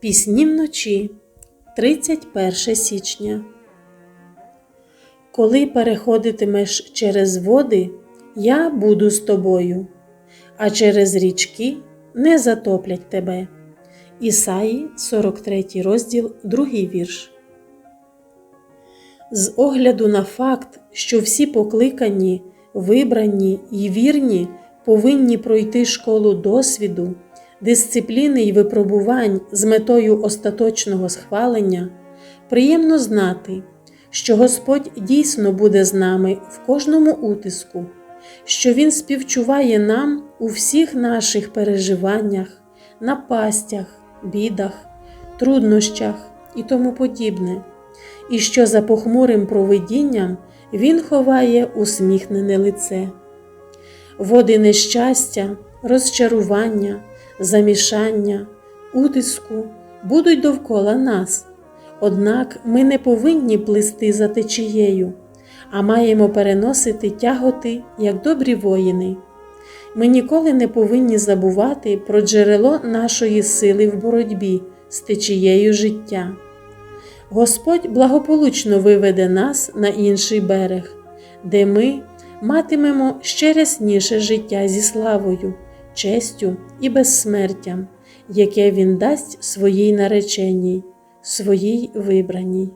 Пісні вночі 31 січня. Коли переходитимеш через води, я буду з тобою, а через річки не затоплять тебе. Ісаї, 43 розділ, 2 вірш. З огляду на факт, що всі покликані, вибрані і вірні повинні пройти школу досвіду, дисципліни й випробувань з метою остаточного схвалення, приємно знати, що Господь дійсно буде з нами в кожному утиску, що Він співчуває нам у всіх наших переживаннях, напастях, бідах, труднощах і тому подібне, і що за похмурим провидінням Він ховає усміхнене лице. Води нещастя, розчарування, замішання, утиску будуть довкола нас. Однак ми не повинні плисти за течією, а маємо переносити тяготи як добрі воїни. Ми ніколи не повинні забувати про джерело нашої сили в боротьбі з течією життя. Господь благополучно виведе нас на інший берег, де ми матимемо ще рясніше життя зі славою, честю і безсмертям, яке Він дасть своїй нареченій, своїй вибраній.